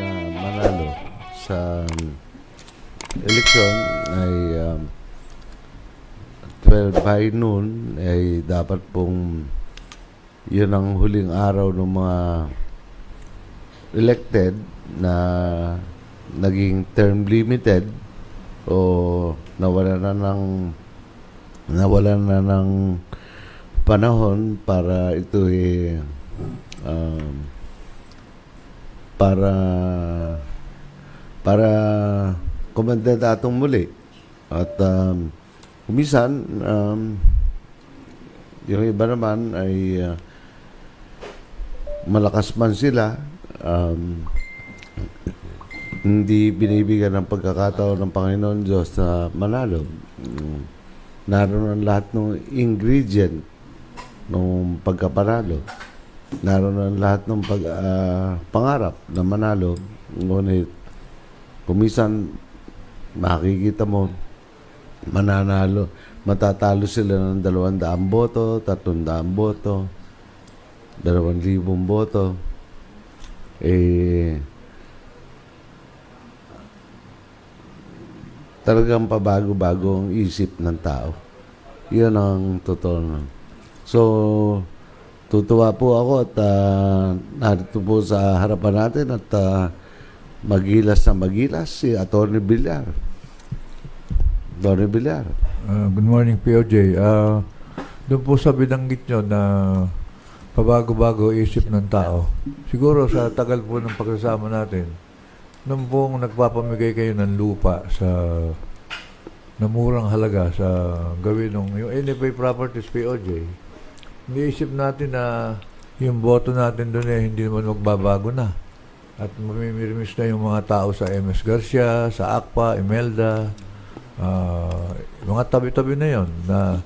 na manalo sa eleksyon ay um, 12 by noon ay dapat pong yun ang huling araw ng mga elected na naging term limited o nawala na ng nawala na ng panahon para ito eh, um, para para kumandidatong muli at um, kumisan um, yung iba naman ay uh, malakas man sila um, hindi binibigyan ng pagkakataon ng Panginoon Diyos na manalo. Naroon ang lahat ng ingredient ng pagkapanalo. Naroon ang lahat ng pag, ah, pangarap na manalo. Ngunit, kumisan, makikita mo, mananalo, matatalo sila ng 200 boto, 300 boto, 2,000 boto. Eh, talagang pabago-bago ang isip ng tao. Yun ang totoo. So, tutuwa po ako at ah, narito po sa harapan natin at ah, magilas na magilas si Atty. Villar. Atty. Villar. Uh, good morning, POJ. Uh, doon po sa binanggit nyo na pabago-bago isip ng tao. Siguro sa tagal po ng pagsasama natin, nung pong nagpapamigay kayo ng lupa sa na murang halaga sa gawin ng yung NFA Properties POJ, iniisip natin na yung boto natin doon eh hindi naman magbabago na. At mamimirimis na yung mga tao sa MS Garcia, sa ACPA, Imelda, ah, mga tabi-tabi na yon na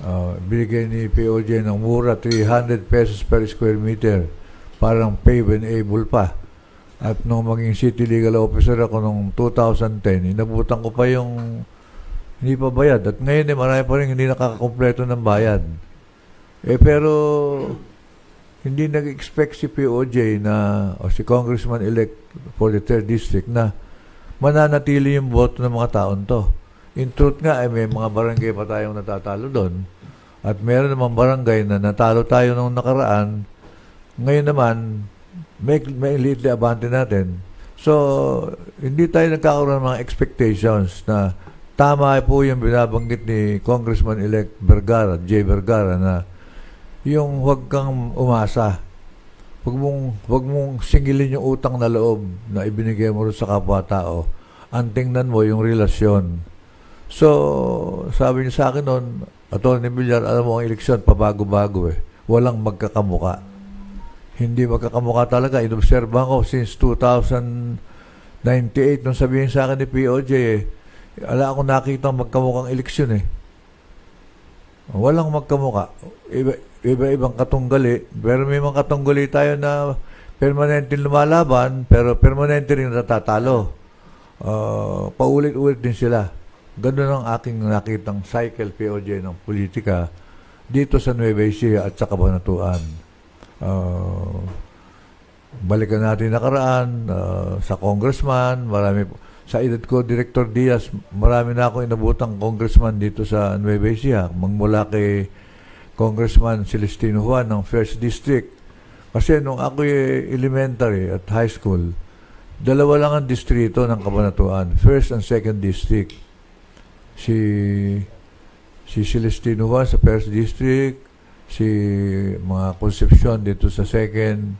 ah, binigay ni POJ ng mura 300 pesos per square meter parang pave and able pa. At nung maging city legal officer ako nung 2010 inabutan ko pa yung hindi pa bayad. At ngayon eh marami pa rin hindi nakakakompleto ng bayad eh pero hindi nag-expect si POJ na o si congressman-elect for the 3rd district na mananatili yung boto ng mga taon to. In truth nga, eh, may mga barangay pa tayong natatalo doon. At meron namang barangay na natalo tayo nung nakaraan. Ngayon naman, may, may liit abante natin. So, hindi tayo nagkakaroon ng mga expectations na tama po yung binabanggit ni Congressman-elect Vergara, Jay Vergara, na yung huwag kang umasa. Huwag mong, huwag mong singilin yung utang na loob na ibinigay mo sa kapwa-tao. Ang mo yung relasyon. So, sabi niya sa akin noon, Atty. Villar, alam mo ang eleksyon, pabago-bago eh. Walang magkakamuka. Hindi magkakamuka talaga. Inobserbahan ko since 2098 nung sabihin sa akin ni POJ eh, ala ako nakita magkamukhang eleksyon eh. Walang magkamuka. Iba, iba-ibang katunggali. Pero may mga katunggali tayo na permanente lumalaban, pero permanente rin natatalo. Uh, paulit-ulit din sila. Ganun ang aking nakitang cycle POJ ng politika dito sa Nueva Ecija at sa Kabanatuan. Uh, balikan natin nakaraan uh, sa congressman, marami sa edad ko, Director Diaz, marami na ako inabutang congressman dito sa Nueva Ecija. Magmula kay Congressman Celestino Juan ng First District. Kasi nung ako elementary at high school, dalawa lang ang distrito ng Kabanatuan, First and Second District. Si si Celestino Juan sa First District, si mga Concepcion dito sa Second,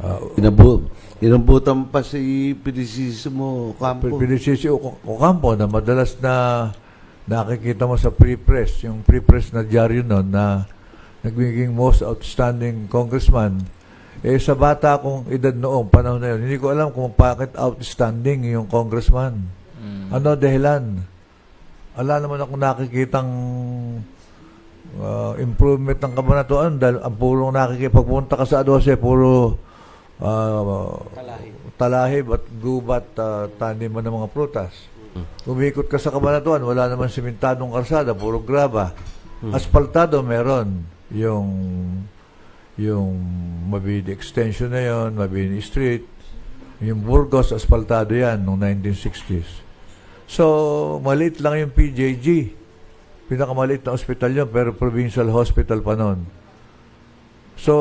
uh, Inabu inabutan pa si Pilisisimo Campo. Pinisisi Ocampo na madalas na nakikita mo sa pre-press, yung pre-press na dyaryo nun na nagiging most outstanding congressman. Eh, sa bata akong edad noong panahon na yun, hindi ko alam kung bakit outstanding yung congressman. Ano dahilan? Ala naman ako nakikitang uh, improvement ng kabanatuan dahil ang purong nakikipagpunta ka sa 12, puro uh, talahi, at gubat, uh, taniman ng mga prutas. Umikot ka sa kabanatuan, wala naman simentadong karsada, puro graba. Asfaltado meron. Yung yung Mabini Extension na yon, Mabini Street. Yung Burgos, asfaltado yan noong 1960s. So, maliit lang yung PJG. Pinakamaliit na hospital yun, pero provincial hospital pa noon. So,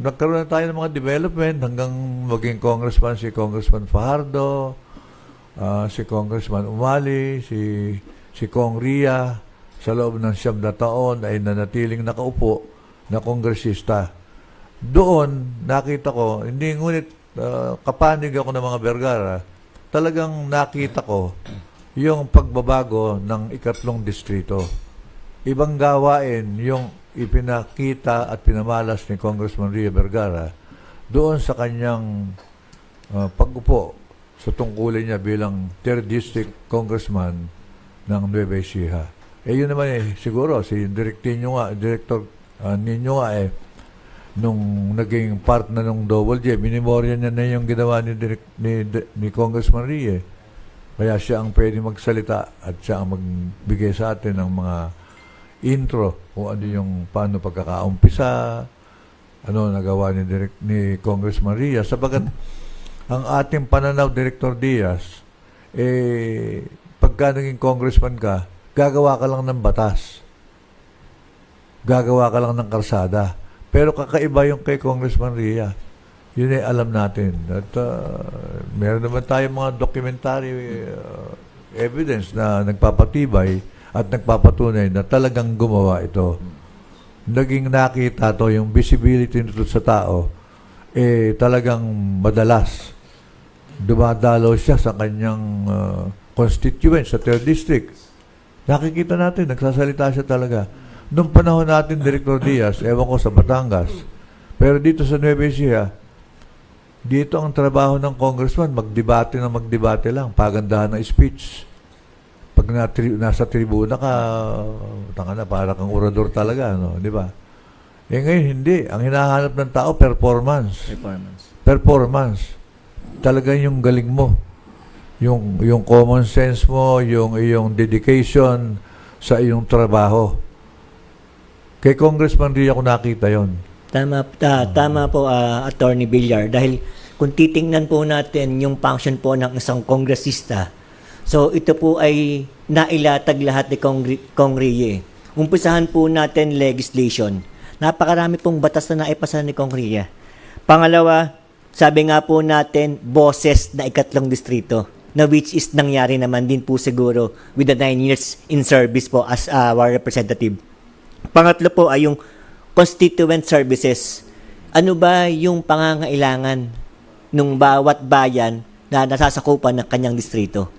nagkaroon na tayo ng mga development hanggang maging congressman si Congressman Fajardo, ah, si Congressman Umali, si si Kong Ria sa loob ng siyam na taon ay nanatiling nakaupo na kongresista. Doon, nakita ko, hindi ngunit ah, kapanig ako ng mga Vergara, talagang nakita ko yung pagbabago ng ikatlong distrito. Ibang gawain yung ipinakita at pinamalas ni Congressman Ria Vergara doon sa kanyang uh, pag-upo sa tungkulin niya bilang 3rd District Congressman ng Nueva Ecija. Eh yun naman eh, siguro si director nyo nga, director uh, ninyo nga eh, nung naging part na nung Double J, minimorya niya na yung ginawa ni, direct, ni, ni Congressman Ria. eh. Kaya siya ang pwede magsalita at siya ang magbigay sa atin ng mga intro kung ano yung paano pagkakaumpisa, ano nagawa ni, direct, ni Congressman Ria. Sabagat ang ating pananaw, Director Diaz, eh, pagka naging congressman ka, gagawa ka lang ng batas. Gagawa ka lang ng karsada. Pero kakaiba yung kay Congressman Ria. Yun ay alam natin. At uh, meron naman tayong mga documentary uh, evidence na nagpapatibay at nagpapatunay na talagang gumawa ito. Naging nakita to yung visibility nito sa tao eh talagang madalas dumadalaw siya sa kanyang uh, constituent sa 3rd district. Nakikita natin, nagsasalita siya talaga. Noong panahon natin, Director Diaz, ewan ko sa Batangas, pero dito sa Nueva Ecija, dito ang trabaho ng congressman, magdebate na magdebate lang, pagandahan ng speech. Pag na, tri, nasa tribuna ka, tanga na, para kang orador talaga, no? di ba? Eh ngayon, hindi. Ang hinahanap ng tao, performance Performance. performance. Talaga yung galing mo. Yung yung common sense mo, yung iyong dedication sa iyong trabaho. Kay Congressman Ria ko nakita yon. Tama, ta- tama po, ah, Attorney Villar. Dahil kung titingnan po natin yung function po ng isang kongresista, so ito po ay nailatag lahat ni Kongre- Kongriye. Umpisahan po natin legislation. Napakarami pong batas na naipasa ni Kongriye. Pangalawa, sabi nga po natin, boses na ikatlong distrito na which is nangyari naman din po siguro with the nine years in service po as our representative. Pangatlo po ay yung constituent services. Ano ba yung pangangailangan ng bawat bayan na nasasakupan ng kanyang distrito?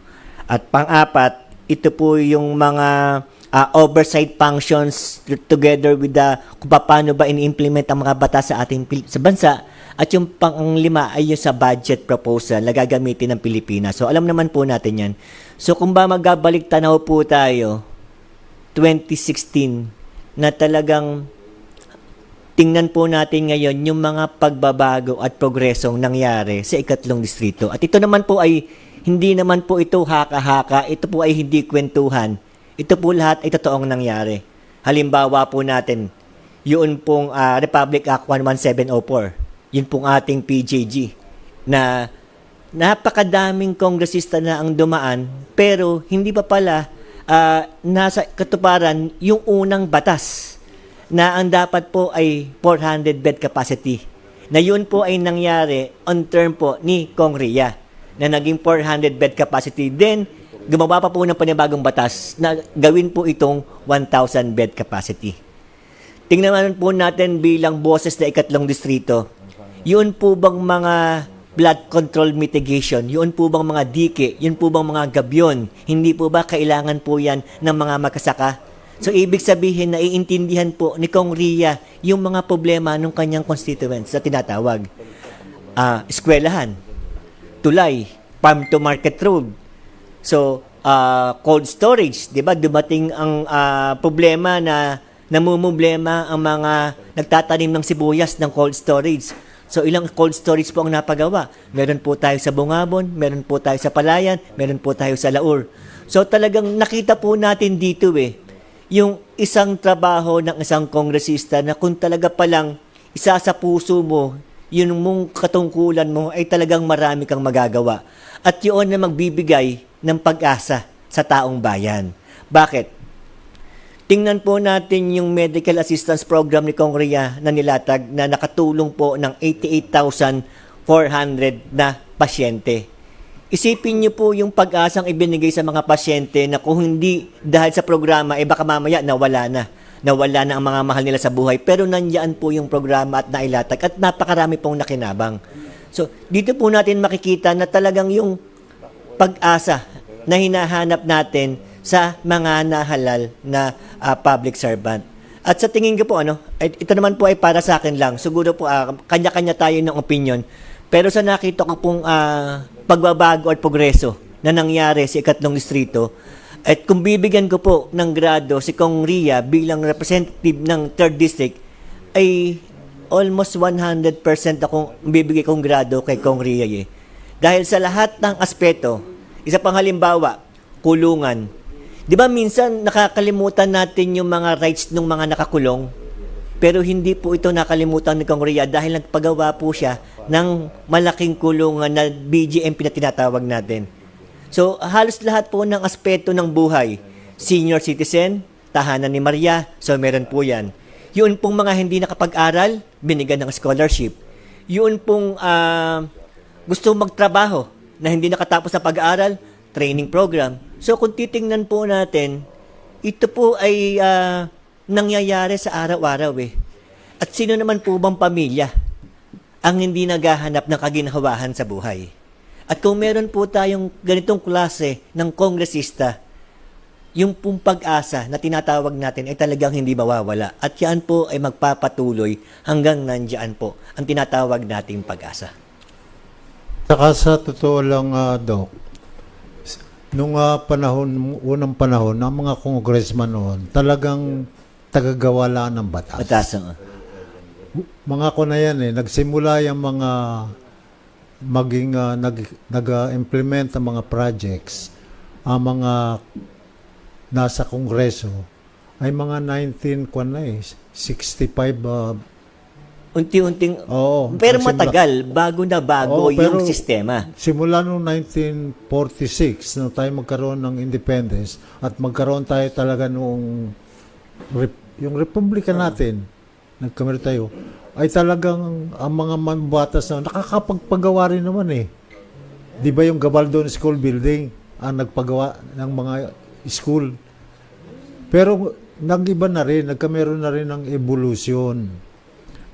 At pang-apat, ito po yung mga ah, oversight functions together with the kung paano ba ini-implement ang mga batas sa ating sa bansa at yung pang-lima ay yung sa budget proposal na gagamitin ng Pilipinas. So alam naman po natin yan. So kung ba magbabalik tanaw po tayo 2016 na talagang tingnan po natin ngayon yung mga pagbabago at progresong nangyari sa ikatlong distrito. At ito naman po ay hindi naman po ito haka-haka, ito po ay hindi kwentuhan. Ito po lahat ay totoong nangyari. Halimbawa po natin, yun pong ah, Republic Act 11704, yun pong ating PJG, na napakadaming kongresista na ang dumaan, pero hindi pa pala ah, nasa katuparan yung unang batas na ang dapat po ay 400 bed capacity. Na yun po ay nangyari on term po ni Kong na naging 400 bed capacity. Then, gumawa pa po ng panibagong batas na gawin po itong 1,000 bed capacity. Tingnan naman po natin bilang boses na ikatlong distrito. Yun po bang mga blood control mitigation? Yun po bang mga dike? Yun po bang mga gabyon? Hindi po ba kailangan po yan ng mga makasaka? So, ibig sabihin na iintindihan po ni Kong Ria yung mga problema ng kanyang constituents na tinatawag. Ah, eskwelahan, tulay, farm to market road. So, ah, cold storage, 'di ba? Dumating ang ah, problema na namumblema ang mga nagtatanim ng sibuyas ng cold storage. So, ilang cold storage po ang napagawa? Meron po tayo sa Bungabon, meron po tayo sa Palayan, meron po tayo sa Laur. So, talagang nakita po natin dito eh, yung isang trabaho ng isang kongresista na kung talaga palang isa sa puso mo yun mong katungkulan mo ay talagang marami kang magagawa. At yun na magbibigay ng pag-asa sa taong bayan. Bakit? Tingnan po natin yung medical assistance program ni Kong na nilatag na nakatulong po ng 88,400 na pasyente. Isipin niyo po yung pag-asang ibinigay sa mga pasyente na kung hindi dahil sa programa, eh baka mamaya nawala na. Nawala na ang mga mahal nila sa buhay. Pero nandiyan po yung programa at nailatag at napakarami pong nakinabang. So, dito po natin makikita na talagang yung pag-asa na hinahanap natin sa mga nahalal na ah, public servant. At sa tingin ko po, ano, ito naman po ay para sa akin lang. Siguro po, ah, kanya-kanya tayo ng opinion. Pero sa nakita ko pong ah, pagbabago at progreso na nangyari sa ikatlong distrito, at kung bibigyan ko po ng grado si Kong Ria bilang representative ng 3rd District, ay almost 100% akong bibigay kong grado kay Kong Ria eh. Dahil sa lahat ng aspeto, isa pang halimbawa, kulungan. Di ba minsan nakakalimutan natin yung mga rights ng mga nakakulong? Pero hindi po ito nakalimutan ni Kong dahil nagpagawa po siya ng malaking kulungan na BGMP na tinatawag natin. So, halos lahat po ng aspeto ng buhay. Senior citizen, tahanan ni Maria, so meron po yan. Yun pong mga hindi nakapag-aral, binigyan ng scholarship. Yun pong ah, gusto magtrabaho na hindi nakatapos na pag-aaral, training program. So, kung titingnan po natin, ito po ay ah, nangyayari sa araw-araw eh. At sino naman po bang pamilya ang hindi naghahanap ng kaginhawahan sa buhay? At kung meron po tayong ganitong klase ng kongresista, yung pong pag-asa na tinatawag natin ay talagang hindi mawawala. At yan po ay magpapatuloy hanggang nandyan po ang tinatawag nating pag-asa. Saka sa totoo lang, ah, Doc, nung ah, panahon, unang panahon, ang mga congressman noon, talagang tagagawa lang ng batas. Batas. uh, Mga ko na yan eh, nagsimula yung mga maging ah, nag, nag-implement ng mga projects, ang mga nasa kongreso, ay mga 19, kwan na eh, 65, ah, Unti-unting, oo. pero nagsimula. matagal, bago na bago Oo, yung sistema. Simula noong 1946, nung tayo magkaroon ng independence, at magkaroon tayo talaga noong rep- yung republika natin, nagkamera tayo, ay talagang ang mga mambatas na nakakapagpagawa rin naman eh. Di ba yung Gabaldon School Building ang nagpagawa ng mga school? Pero nag-iba na rin, nagkameron na rin ng evolution.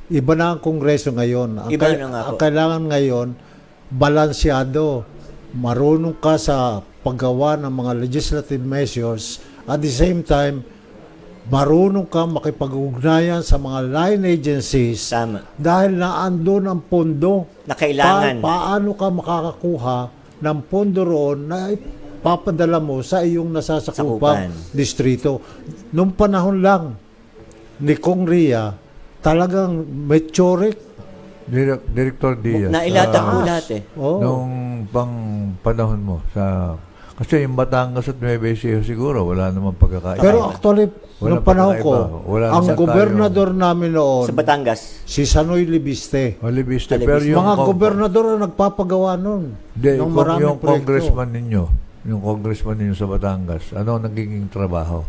Iba na ang kongreso ngayon. Ang, Iba na nga po. ang kailangan ngayon, balansyado. Marunong ka sa paggawa ng mga legislative measures. At the same time, marunong ka makipag-ugnayan sa mga line agencies Tama. dahil naandun ang pondo. Na kailangan. Pa- paano ka makakakuha ng pondo roon na papadala mo sa iyong nasasakupang Sakupan. distrito. Nung panahon lang ni Kong Ria, talagang meteoric. Direk- Director Diaz. Nailatag ah, po lahat eh. Oh. Nung pang panahon mo sa kasi yung Batangas at Nueva Ecija siguro wala namang pagkakaiba. Pero actually, Wala nung panahon ko. Wala ang gobernador namin noon, Sa Batangas. si Sanoy Libiste. Oliviste, Oliviste. pero yung Mga gobernador ang nagpapagawa noon. Hindi, ng yung, maraming yung congressman ninyo, yung congressman ninyo sa Batangas, ano ang nagiging trabaho?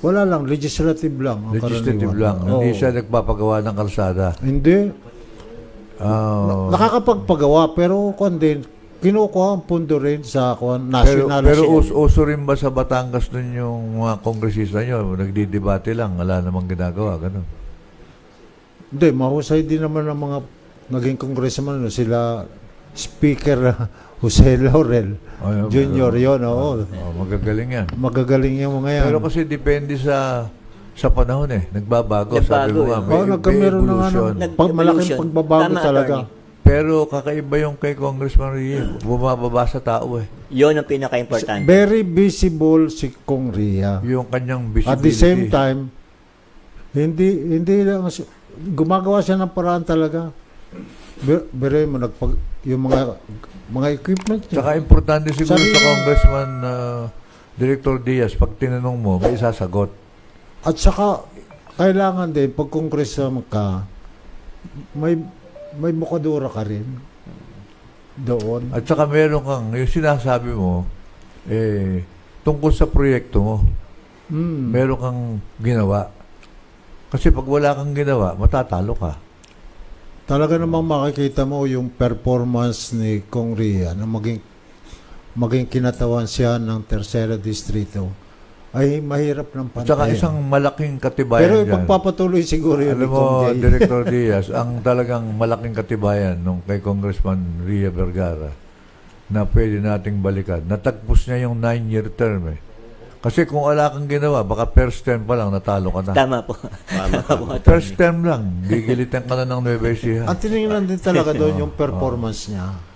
Wala lang, legislative lang. ang Legislative karaniwan. lang. Hindi Oo. siya nagpapagawa ng kalsada. Hindi. Ah, Nakakapagpagawa, pero kung din, kinukuha ang pundo rin sa kung, pero national. pero us- uso rin ba sa Batangas nun yung mga kongresista nyo? Nagdidebate lang, wala namang ginagawa, ganun. Hindi, mahusay din naman ang mga naging congressman. no, Sila, Speaker Jose Laurel Ay, Junior, yon oo. Oh, magagaling yan. Magagaling yung mga yan. Pero kasi depende sa sa panahon eh. Nagbabago. sabi Nagbago mo nga, eh. may, Oo, may nagkameron na nga ng- evolution. Nag- Pag malaking pagbabago Tama, talaga. attorney. Pero kakaiba yung kay Congressman Rie. Bumababa sa tao eh. Yun ang pinaka-importante. Very visible si Kong Ria. Yung kanyang visibility. At the same time, hindi hindi lang si- gumagawa siya ng paraan talaga. Ber- Bere mo nagpag yung mga mga equipment niya. Tsaka importante siguro Sabi- sa Congressman uh, Director Diaz, pag tinanong mo, may isasagot. At saka kailangan din pag congressman ka may may bukadura ka rin doon. At saka meron kang, yung sinasabi mo, eh, tungkol sa proyekto mo, Mm. meron kang ginawa. Kasi pag wala kang ginawa, matatalo ka. Talaga namang makikita mo yung performance ni Kong Ria na maging maging kinatawan siya ng Tercera Distrito ay mahirap ng pantayan. isang malaking katibayan Pero ipagpapatuloy siguro yun Alam mo. Director Diaz, ang talagang malaking katibayan nung kay Congressman Ria Vergara na pwede nating balikan. Natagpos niya yung nine-year term eh. Kasi kung wala kang ginawa, baka first term pa lang natalo ka na. Tama po. Tama, tama. First term lang, gigilitan ka na ng Nueva Ecija. Ang tinignan din talaga doon yung performance niya.